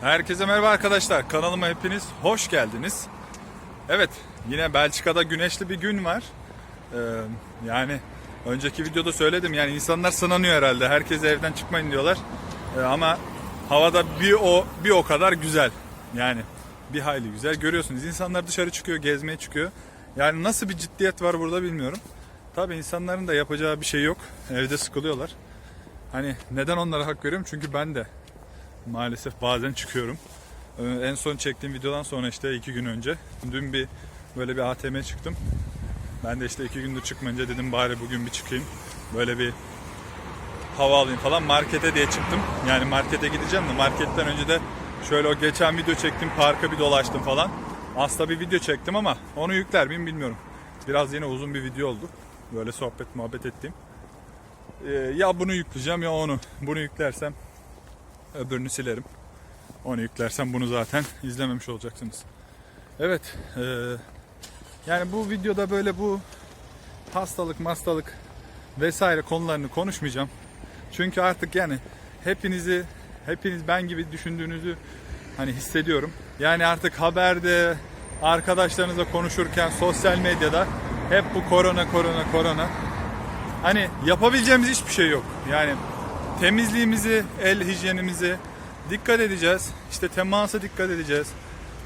Herkese merhaba arkadaşlar. Kanalıma hepiniz hoş geldiniz. Evet, yine Belçika'da güneşli bir gün var. Ee, yani önceki videoda söyledim yani insanlar sınanıyor herhalde. Herkes evden çıkmayın diyorlar. Ee, ama havada bir o bir o kadar güzel. Yani bir hayli güzel. Görüyorsunuz insanlar dışarı çıkıyor, gezmeye çıkıyor. Yani nasıl bir ciddiyet var burada bilmiyorum. Tabii insanların da yapacağı bir şey yok. Evde sıkılıyorlar. Hani neden onlara hak veriyorum? Çünkü ben de maalesef bazen çıkıyorum. Ee, En son çektiğim videodan sonra işte iki gün önce dün bir böyle bir ATM'ye çıktım. Ben de işte iki gündür çıkmayınca dedim bari bugün bir çıkayım. Böyle bir hava alayım falan markete diye çıktım. Yani markete gideceğim de marketten önce de şöyle o geçen video çektim parka bir dolaştım falan. Aslında bir video çektim ama onu yükler miyim bilmiyorum. Biraz yine uzun bir video oldu. Böyle sohbet muhabbet ettiğim. Ee, ya bunu yükleyeceğim ya onu. Bunu yüklersem öbürünü silerim. Onu yüklersem bunu zaten izlememiş olacaksınız. Evet. eee, yani bu videoda böyle bu hastalık, hastalık vesaire konularını konuşmayacağım. Çünkü artık yani hepinizi hepiniz ben gibi düşündüğünüzü hani hissediyorum. Yani artık haberde arkadaşlarınızla konuşurken sosyal medyada hep bu korona korona korona. Hani yapabileceğimiz hiçbir şey yok. Yani temizliğimizi, el hijyenimizi dikkat edeceğiz. İşte temasa dikkat edeceğiz.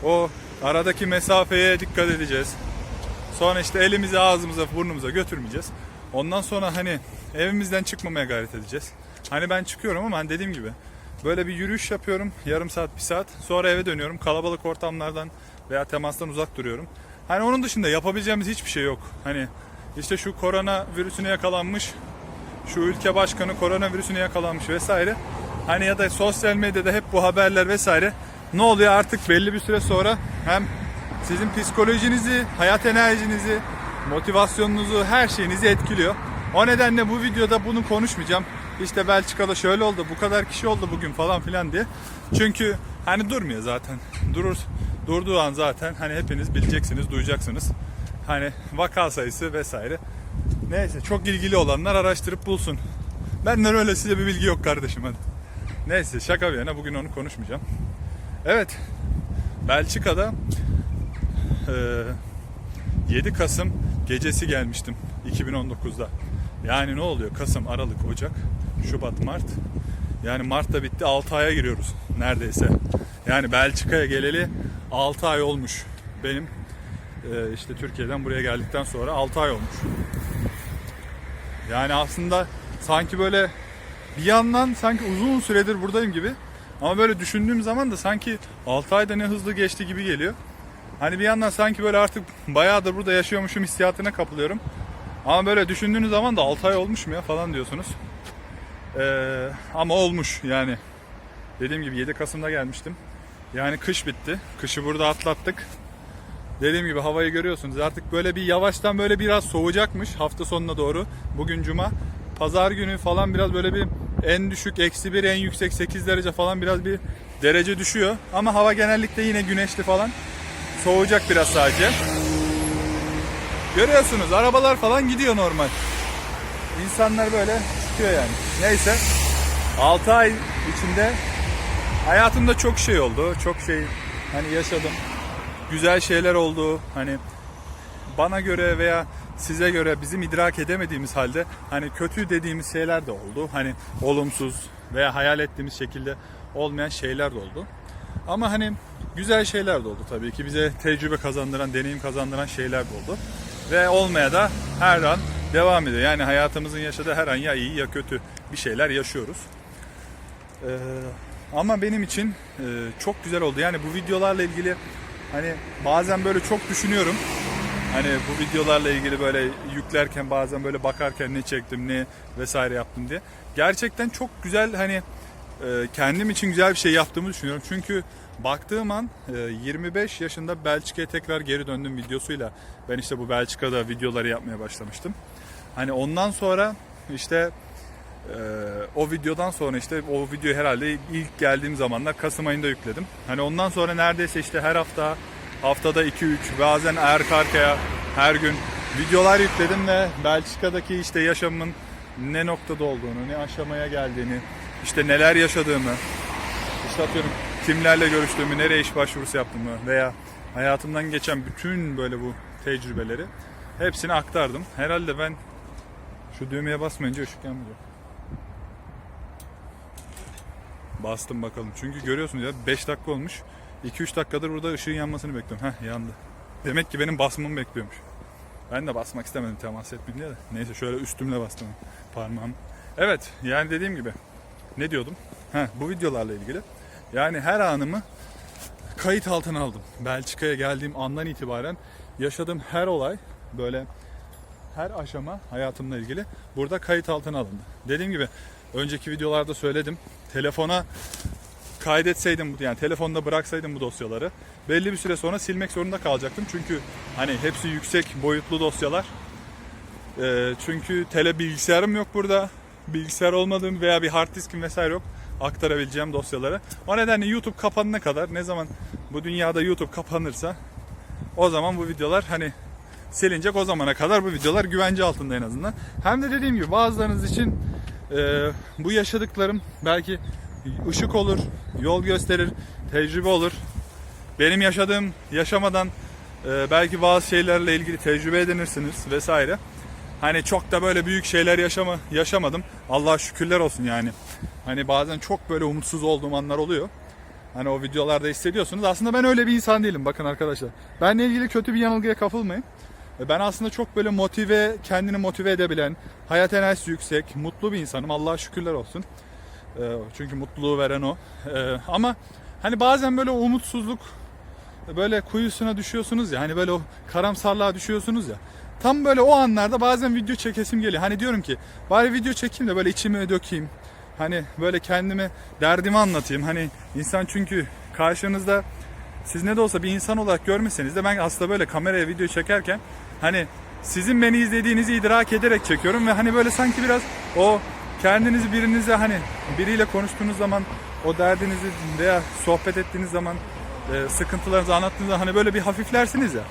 O aradaki mesafeye dikkat edeceğiz. Sonra işte elimizi ağzımıza, burnumuza götürmeyeceğiz. Ondan sonra hani evimizden çıkmamaya gayret edeceğiz. Hani ben çıkıyorum ama hani dediğim gibi böyle bir yürüyüş yapıyorum yarım saat bir saat. Sonra eve dönüyorum. Kalabalık ortamlardan veya temastan uzak duruyorum. Hani onun dışında yapabileceğimiz hiçbir şey yok. Hani işte şu korona virüsüne yakalanmış şu ülke başkanı koronavirüsüne yakalanmış vesaire. Hani ya da sosyal medyada hep bu haberler vesaire. Ne oluyor artık belli bir süre sonra hem sizin psikolojinizi, hayat enerjinizi, motivasyonunuzu, her şeyinizi etkiliyor. O nedenle bu videoda bunu konuşmayacağım. İşte Belçika'da şöyle oldu, bu kadar kişi oldu bugün falan filan diye. Çünkü hani durmuyor zaten. Durur, durduğu an zaten hani hepiniz bileceksiniz, duyacaksınız. Hani vaka sayısı vesaire. Neyse çok ilgili olanlar araştırıp bulsun. Benden öyle size bir bilgi yok kardeşim hadi. Neyse şaka bir yana bugün onu konuşmayacağım. Evet Belçika'da eee, 7 Kasım gecesi gelmiştim 2019'da. Yani ne oluyor? Kasım, Aralık, Ocak, Şubat, Mart. Yani Mart'ta bitti 6 aya giriyoruz neredeyse. Yani Belçika'ya geleli 6 ay olmuş. Benim eee, işte Türkiye'den buraya geldikten sonra 6 ay olmuş. Yani aslında sanki böyle bir yandan sanki uzun süredir buradayım gibi. Ama böyle düşündüğüm zaman da sanki 6 ayda ne hızlı geçti gibi geliyor. Hani bir yandan sanki böyle artık bayağıdır burada yaşıyormuşum hissiyatına kapılıyorum. Ama böyle düşündüğünüz zaman da 6 ay olmuş mu ya falan diyorsunuz. Ee, ama olmuş yani. Dediğim gibi 7 Kasım'da gelmiştim. Yani kış bitti. Kışı burada atlattık. Dediğim gibi havayı görüyorsunuz. Artık böyle bir yavaştan böyle biraz soğuyacakmış hafta sonuna doğru. Bugün cuma. Pazar günü falan biraz böyle bir en düşük eksi bir en yüksek 8 derece falan biraz bir derece düşüyor. Ama hava genellikle yine güneşli falan. Soğuyacak biraz sadece. Görüyorsunuz arabalar falan gidiyor normal. İnsanlar böyle çıkıyor yani. Neyse 6 ay içinde hayatımda çok şey oldu. Çok şey hani yaşadım güzel şeyler oldu. Hani bana göre veya size göre bizim idrak edemediğimiz halde hani kötü dediğimiz şeyler de oldu. Hani olumsuz veya hayal ettiğimiz şekilde olmayan şeyler de oldu. Ama hani güzel şeyler de oldu tabii ki. Bize tecrübe kazandıran, deneyim kazandıran şeyler de oldu. Ve olmaya da her an devam ediyor. Yani hayatımızın yaşadığı her an ya iyi ya kötü bir şeyler yaşıyoruz. Ee, ama benim için e, çok güzel oldu. Yani bu videolarla ilgili hani bazen böyle çok düşünüyorum. Hani bu videolarla ilgili böyle yüklerken bazen böyle bakarken ne çektim ne vesaire yaptım diye. Gerçekten çok güzel hani e, kendim için güzel bir şey yaptığımı düşünüyorum. Çünkü baktığım an e, 25 yaşında Belçika'ya tekrar geri döndüm videosuyla. Ben işte bu Belçika'da videoları yapmaya başlamıştım. Hani ondan sonra işte ee, o videodan sonra işte o video herhalde ilk geldiğim zamanlar Kasım ayında yükledim. Hani ondan sonra neredeyse işte her hafta haftada 2-3 bazen arka arkaya her gün videolar yükledim ve Belçika'daki işte yaşamın ne noktada olduğunu, ne aşamaya geldiğini, işte neler yaşadığımı, işte atıyorum kimlerle görüştüğümü, nereye iş başvurusu yaptığımı veya hayatımdan geçen bütün böyle bu tecrübeleri hepsini aktardım. Herhalde ben şu düğmeye basmayınca ışık yanmıyor. Bastım bakalım. Çünkü görüyorsunuz ya 5 dakika olmuş. 2-3 dakikadır burada ışığın yanmasını bekliyorum. Heh yandı. Demek ki benim basmamı bekliyormuş. Ben de basmak istemedim temas etmeyeyim diye de. Neyse şöyle üstümle bastım parmağım. Evet yani dediğim gibi ne diyordum? Heh, bu videolarla ilgili. Yani her anımı kayıt altına aldım. Belçika'ya geldiğim andan itibaren yaşadığım her olay böyle her aşama hayatımla ilgili burada kayıt altına alındı. Dediğim gibi önceki videolarda söyledim. Telefona kaydetseydim yani telefonda bıraksaydım bu dosyaları belli bir süre sonra silmek zorunda kalacaktım. Çünkü hani hepsi yüksek boyutlu dosyalar. Ee, çünkü tele bilgisayarım yok burada. Bilgisayar olmadığım veya bir hard diskim vesaire yok aktarabileceğim dosyaları. O nedenle YouTube kapanana kadar ne zaman bu dünyada YouTube kapanırsa o zaman bu videolar hani silinecek o zamana kadar bu videolar güvence altında en azından. Hem de dediğim gibi bazılarınız için e, bu yaşadıklarım belki ışık olur, yol gösterir, tecrübe olur. Benim yaşadığım yaşamadan e, belki bazı şeylerle ilgili tecrübe edinirsiniz vesaire. Hani çok da böyle büyük şeyler yaşama yaşamadım. Allah'a şükürler olsun yani. Hani bazen çok böyle umutsuz olduğum anlar oluyor. Hani o videolarda hissediyorsunuz. Aslında ben öyle bir insan değilim bakın arkadaşlar. Benle ilgili kötü bir yanılgıya kapılmayın. E, Ben aslında çok böyle motive, kendini motive edebilen, hayat enerjisi yüksek, mutlu bir insanım. Allah'a şükürler olsun. E, Çünkü mutluluğu veren o. E, Ama hani bazen böyle umutsuzluk, böyle kuyusuna düşüyorsunuz ya. Hani böyle o karamsarlığa düşüyorsunuz ya. Tam böyle o anlarda bazen video çekesim geliyor. Hani diyorum ki bari video çekeyim de böyle içimi dökeyim. Hani böyle kendime derdimi anlatayım. Hani insan çünkü karşınızda siz ne de olsa bir insan olarak görmeseniz de ben aslında böyle kameraya video çekerken hani sizin beni izlediğinizi idrak ederek çekiyorum ve hani böyle sanki biraz o kendinizi birinize hani biriyle konuştuğunuz zaman o derdinizi veya sohbet ettiğiniz zaman e, sıkıntılarınızı anlattığınız zaman hani böyle bir hafiflersiniz ya.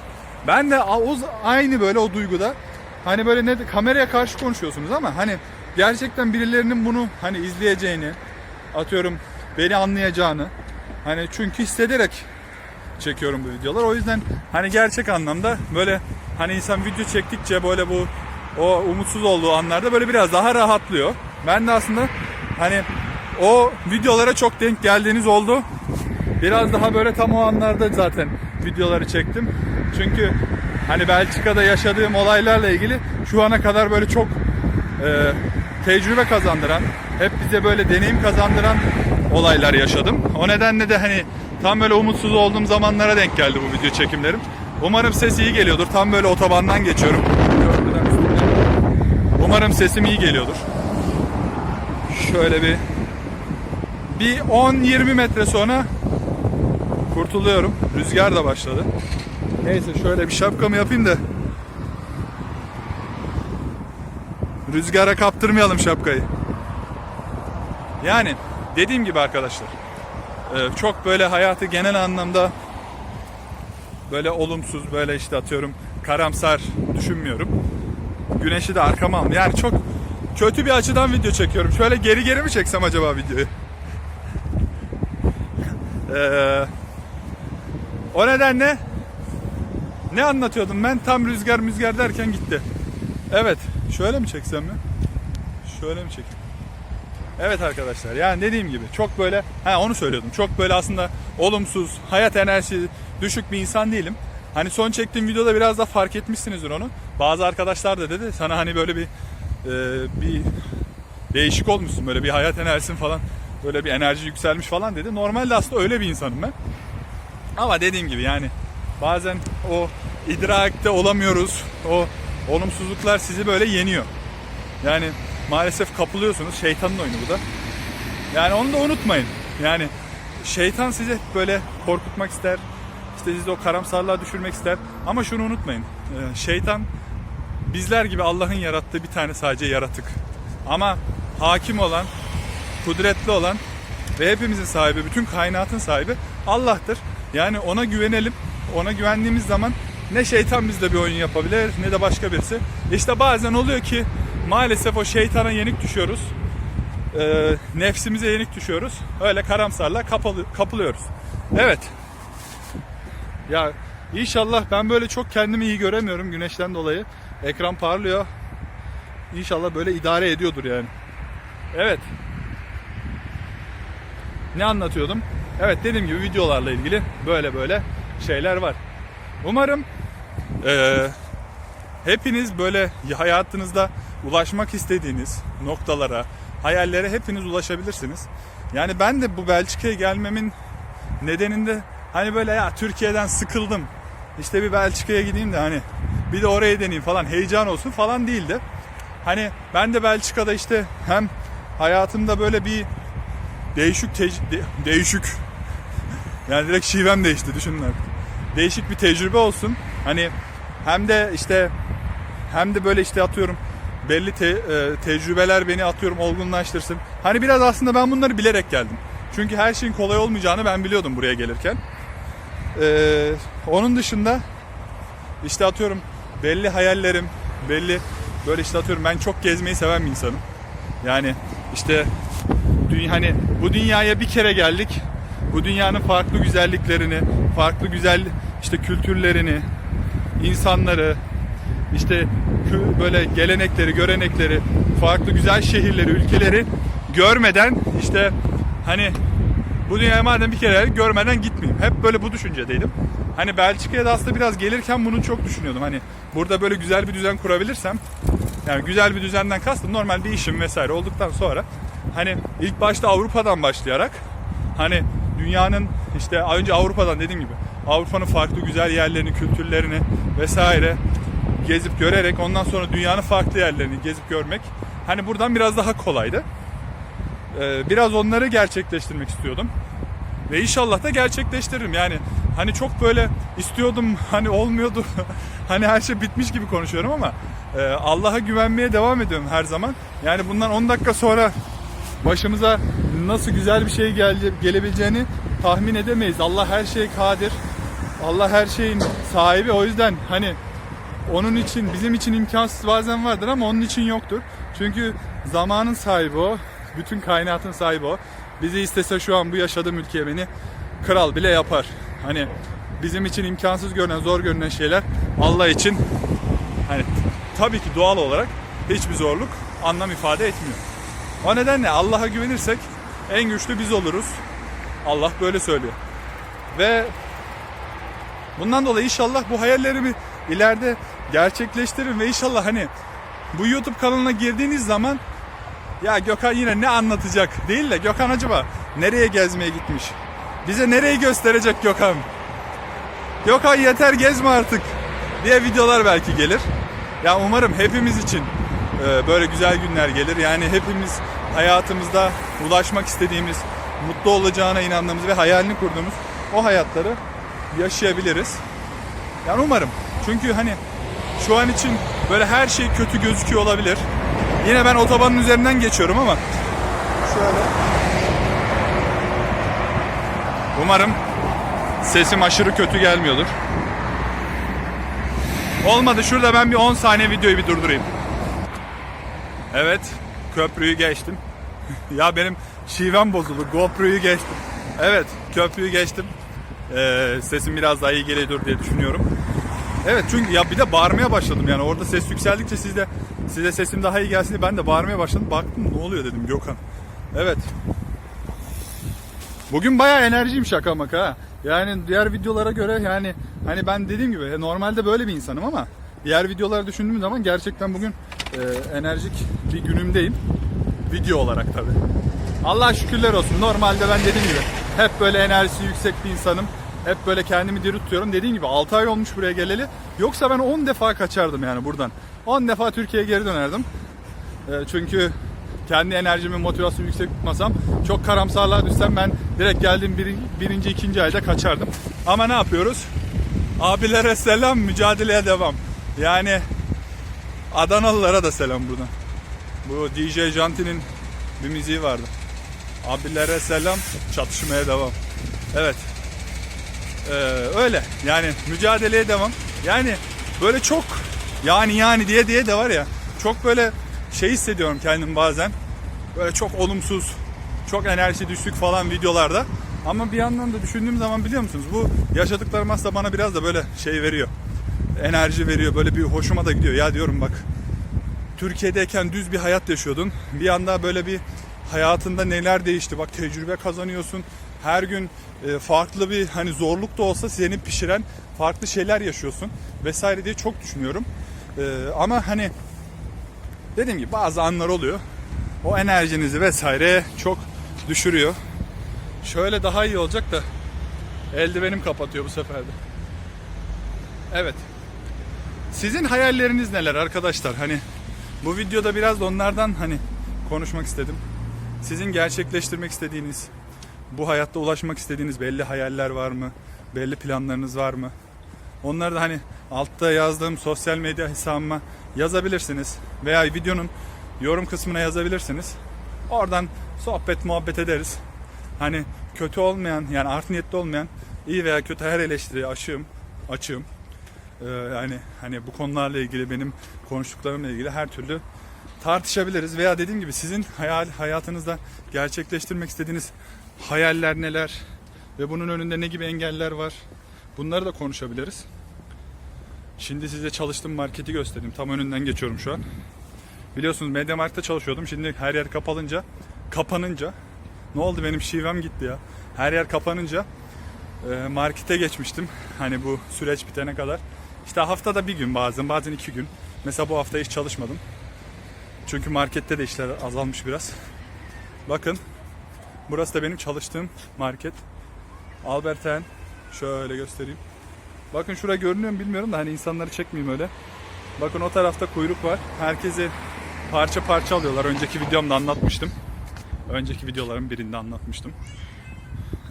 Ben de o aynı böyle o duyguda hani böyle ne kameraya karşı konuşuyorsunuz ama hani gerçekten birilerinin bunu hani izleyeceğini atıyorum beni anlayacağını hani çünkü hissederek çekiyorum bu videolar. O yüzden hani gerçek anlamda böyle hani insan video çektikçe böyle bu o umutsuz olduğu anlarda böyle biraz daha rahatlıyor. Ben de aslında hani o videolara çok denk geldiğiniz oldu. Biraz daha böyle tam o anlarda zaten videoları çektim. Çünkü hani Belçika'da yaşadığım olaylarla ilgili şu ana kadar böyle çok e, tecrübe kazandıran, hep bize böyle deneyim kazandıran olaylar yaşadım. O nedenle de hani tam böyle umutsuz olduğum zamanlara denk geldi bu video çekimlerim. Umarım ses iyi geliyordur. Tam böyle otobandan geçiyorum. Umarım sesim iyi geliyordur. Şöyle bir bir 10-20 metre sonra kurtuluyorum. Rüzgar da başladı. Neyse şöyle bir şapkamı yapayım da rüzgara kaptırmayalım şapkayı. Yani dediğim gibi arkadaşlar e, çok böyle hayatı genel anlamda böyle olumsuz böyle işte atıyorum karamsar düşünmüyorum. Güneşi de arkama aldım. Yani çok kötü bir açıdan video çekiyorum. Şöyle geri geri mi çeksem acaba videoyu? Ee, o nedenle ne anlatıyordum ben? Tam rüzgar müzgar derken gitti. Evet. Şöyle mi çeksem ya? Şöyle mi çekeyim? Evet arkadaşlar yani dediğim gibi çok böyle ha onu söylüyordum. Çok böyle aslında olumsuz, hayat enerjisi düşük bir insan değilim. Hani son çektiğim videoda biraz da fark etmişsinizdir onu. Bazı arkadaşlar da dedi sana hani böyle bir e, bir değişik olmuşsun böyle bir hayat enerjisin falan böyle bir enerji yükselmiş falan dedi. Normalde aslında öyle bir insanım ben. Ama dediğim gibi yani bazen o idrakte olamıyoruz. O olumsuzluklar sizi böyle yeniyor. Yani maalesef kapılıyorsunuz. Şeytanın oyunu bu da. Yani onu da unutmayın. Yani şeytan sizi böyle korkutmak ister. Sizi o karamsarlığa düşürmek ister. Ama şunu unutmayın. Ee, Şeytan bizler gibi Allah'ın yarattığı bir tane sadece yaratık. Ama hakim olan, kudretli olan ve hepimizin sahibi, bütün kainatın sahibi Allah'tır. Yani ona güvenelim. Ona güvendiğimiz zaman ne şeytan bizde bir oyun yapabilir ne de başka birisi. İşte bazen oluyor ki maalesef o şeytana yenik düşüyoruz. e, nefsimize yenik düşüyoruz. Öyle karamsarla kapalı, kapılıyoruz. Evet. Ya inşallah ben böyle çok kendimi iyi göremiyorum güneşten dolayı. Ekran parlıyor. İnşallah böyle idare ediyordur yani. Evet. Ne anlatıyordum? Evet dediğim gibi videolarla ilgili böyle böyle şeyler var. Umarım eee, hepiniz böyle hayatınızda ulaşmak istediğiniz noktalara, hayallere hepiniz ulaşabilirsiniz. Yani ben de bu Belçika'ya gelmemin nedeninde hani böyle ya Türkiye'den sıkıldım. İşte bir Belçika'ya gideyim de hani bir de oraya deneyeyim falan heyecan olsun falan değildi. Hani ben de Belçika'da işte hem hayatımda böyle bir değişik tec- de- değişik yani direkt şivem değişti düşünün artık. Değişik bir tecrübe olsun. Hani hem de işte hem de böyle işte atıyorum belli te- e, tecrübeler beni atıyorum olgunlaştırsın. Hani biraz aslında ben bunları bilerek geldim. Çünkü her şeyin kolay olmayacağını ben biliyordum buraya gelirken. Ee, onun dışında işte atıyorum belli hayallerim, belli böyle işte atıyorum ben çok gezmeyi seven bir insanım. Yani işte dünya, hani bu dünyaya bir kere geldik. Bu dünyanın farklı güzelliklerini, farklı güzel işte kültürlerini, insanları, işte böyle gelenekleri, görenekleri, farklı güzel şehirleri, ülkeleri görmeden işte hani bu dünyaya madem bir kere görmeden gitmeyeyim. Hep böyle bu düşüncedeydim. Hani Belçika'ya da aslında biraz gelirken bunu çok düşünüyordum. Hani burada böyle güzel bir düzen kurabilirsem yani güzel bir düzenden kastım normal bir işim vesaire olduktan sonra hani ilk başta Avrupa'dan başlayarak hani dünyanın işte önce Avrupa'dan dediğim gibi Avrupa'nın farklı güzel yerlerini, kültürlerini vesaire gezip görerek ondan sonra dünyanın farklı yerlerini gezip görmek hani buradan biraz daha kolaydı. Ee, biraz onları gerçekleştirmek istiyordum. Ve inşallah da gerçekleştiririm. Yani hani çok böyle istiyordum hani olmuyordu. hani her şey bitmiş gibi konuşuyorum ama e, Allah'a güvenmeye devam ediyorum her zaman. Yani bundan 10 dakika sonra başımıza nasıl güzel bir şey gele, gelebileceğini tahmin edemeyiz. Allah her şeye kadir. Allah her şeyin sahibi. O yüzden hani onun için bizim için imkansız bazen vardır ama onun için yoktur. Çünkü zamanın sahibi o. Bütün kainatın sahibi o. Bizi istese şu an bu yaşadığım ülkeye beni kral bile yapar. Hani bizim için imkansız görünen, zor görünen şeyler Allah için hani tabii ki doğal olarak hiçbir zorluk anlam ifade etmiyor. O nedenle Allah'a güvenirsek en güçlü biz oluruz. Allah böyle söylüyor. Ve bundan dolayı inşallah bu hayallerimi ileride gerçekleştiririm ve inşallah hani bu YouTube kanalına girdiğiniz zaman ya Gökhan yine ne anlatacak değil de Gökhan acaba nereye gezmeye gitmiş? Bize nereyi gösterecek Gökhan? Gökhan yeter gezme artık diye videolar belki gelir. Ya umarım hepimiz için e, böyle güzel günler gelir. Yani hepimiz hayatımızda ulaşmak istediğimiz, mutlu olacağına inandığımız ve hayalini kurduğumuz o hayatları yaşayabiliriz. Yani umarım. Çünkü hani şu an için böyle her şey kötü gözüküyor olabilir. Yine ben otobanın üzerinden geçiyorum ama şöyle. Umarım sesim aşırı kötü gelmiyordur. Olmadı şurada ben bir 10 saniye videoyu bir durdurayım. Evet köprüyü geçtim. ya benim şivem bozuldu. GoPro'yu geçtim. Evet köprüyü geçtim. Ee, sesim biraz daha iyi geliyordur diye düşünüyorum. Evet çünkü ya bir de bağırmaya başladım yani orada ses yükseldikçe sizde size sesim daha iyi gelsin diye ben de bağırmaya başladım. Baktım ne oluyor dedim Gökhan. Evet. Bugün bayağı enerjiyim şaka maka. Yani diğer videolara göre yani hani ben dediğim gibi normalde böyle bir insanım ama diğer videoları düşündüğüm zaman gerçekten bugün e, enerjik bir günümdeyim. Video olarak tabi. Allah şükürler olsun. Normalde ben dediğim gibi hep böyle enerjisi yüksek bir insanım. Hep böyle kendimi diri tutuyorum. Dediğim gibi 6 ay olmuş buraya geleli. Yoksa ben 10 defa kaçardım yani buradan. 10 defa Türkiye'ye geri dönerdim. E, çünkü kendi enerjimi, motivasyonu yüksek tutmasam, çok karamsarlığa düşsem ben direkt geldiğim bir, birinci, ikinci ayda kaçardım. Ama ne yapıyoruz? Abilere selam, mücadeleye devam. Yani Adanalılara da selam buradan. Bu DJ Janti'nin bir müziği vardı. Abilere selam, çatışmaya devam. Evet. Ee, öyle. Yani mücadeleye devam. Yani böyle çok yani yani diye diye de var ya. Çok böyle şey hissediyorum kendim bazen. böyle çok olumsuz, çok enerji düşük falan videolarda. Ama bir yandan da düşündüğüm zaman biliyor musunuz bu yaşadıklarım aslında bana biraz da böyle şey veriyor. Enerji veriyor. Böyle bir hoşuma da gidiyor. Ya diyorum bak Türkiye'deyken düz bir hayat yaşıyordun. Bir anda böyle bir hayatında neler değişti. Bak tecrübe kazanıyorsun. Her gün e, farklı bir hani zorluk da olsa seni pişiren farklı şeyler yaşıyorsun vesaire diye çok düşünüyorum. E, ama hani dediğim gibi bazı anlar oluyor. O enerjinizi vesaire çok düşürüyor. Şöyle daha iyi olacak da eldivenim kapatıyor bu sefer de. Evet. Sizin hayalleriniz neler arkadaşlar? Hani bu videoda biraz da onlardan hani konuşmak istedim. Sizin gerçekleştirmek istediğiniz, bu hayatta ulaşmak istediğiniz belli hayaller var mı? Belli planlarınız var mı? Onları da hani altta yazdığım sosyal medya hesabıma yazabilirsiniz. Veya videonun yorum kısmına yazabilirsiniz. Oradan sohbet muhabbet ederiz. Hani kötü olmayan yani art niyetli olmayan iyi veya kötü her eleştiriye açığım. Açığım. Ee, yani hani bu konularla ilgili benim konuştuklarımla ilgili her türlü tartışabiliriz veya dediğim gibi sizin hayal hayatınızda gerçekleştirmek istediğiniz hayaller neler ve bunun önünde ne gibi engeller var bunları da konuşabiliriz. Şimdi size çalıştığım marketi göstereyim. Tam önünden geçiyorum şu an. Biliyorsunuz Mediamarkt'ta çalışıyordum. Şimdi her yer kapalınca, kapanınca ne oldu benim şivem gitti ya. Her yer kapanınca e, markete geçmiştim. Hani bu süreç bitene kadar. İşte haftada bir gün bazen, bazen iki gün. Mesela bu hafta hiç çalışmadım. Çünkü markette de işler azalmış biraz. Bakın. Burası da benim çalıştığım market. Alberten. Şöyle göstereyim. Bakın şura görünüyor mu bilmiyorum da hani insanları çekmeyeyim öyle. Bakın o tarafta kuyruk var. Herkesi parça parça alıyorlar. Önceki videomda anlatmıştım. Önceki videoların birinde anlatmıştım.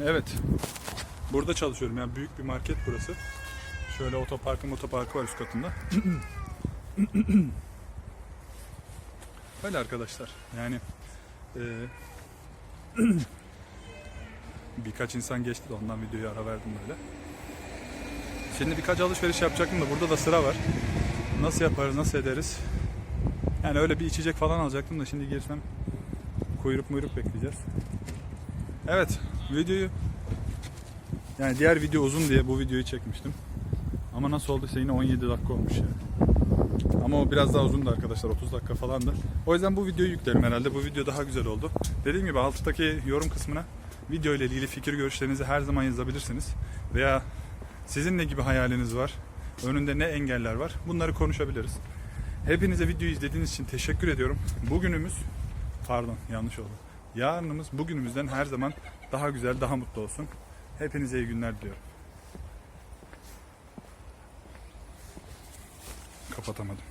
Evet. Burada çalışıyorum. Yani büyük bir market burası. Şöyle otoparkın otoparkı var üst katında. Öyle arkadaşlar. Yani e, birkaç insan geçti de ondan videoyu ara verdim böyle. Şimdi birkaç alışveriş yapacaktım da burada da sıra var. Nasıl yaparız, nasıl ederiz? Yani öyle bir içecek falan alacaktım da şimdi girsem kuyruk muyruk bekleyeceğiz. Evet, videoyu yani diğer video uzun diye bu videoyu çekmiştim. Ama nasıl olduysa yine 17 dakika olmuş ya. Ama o biraz daha uzundu arkadaşlar 30 dakika falandı. O yüzden bu videoyu yüklerim herhalde. Bu video daha güzel oldu. Dediğim gibi alttaki yorum kısmına video ile ilgili fikir görüşlerinizi her zaman yazabilirsiniz. Veya sizin ne gibi hayaliniz var? Önünde ne engeller var? Bunları konuşabiliriz. Hepinize videoyu izlediğiniz için teşekkür ediyorum. Bugünümüz pardon yanlış oldu. Yarınımız bugünümüzden her zaman daha güzel, daha mutlu olsun. Hepinize iyi günler diliyorum. Kapatamadım.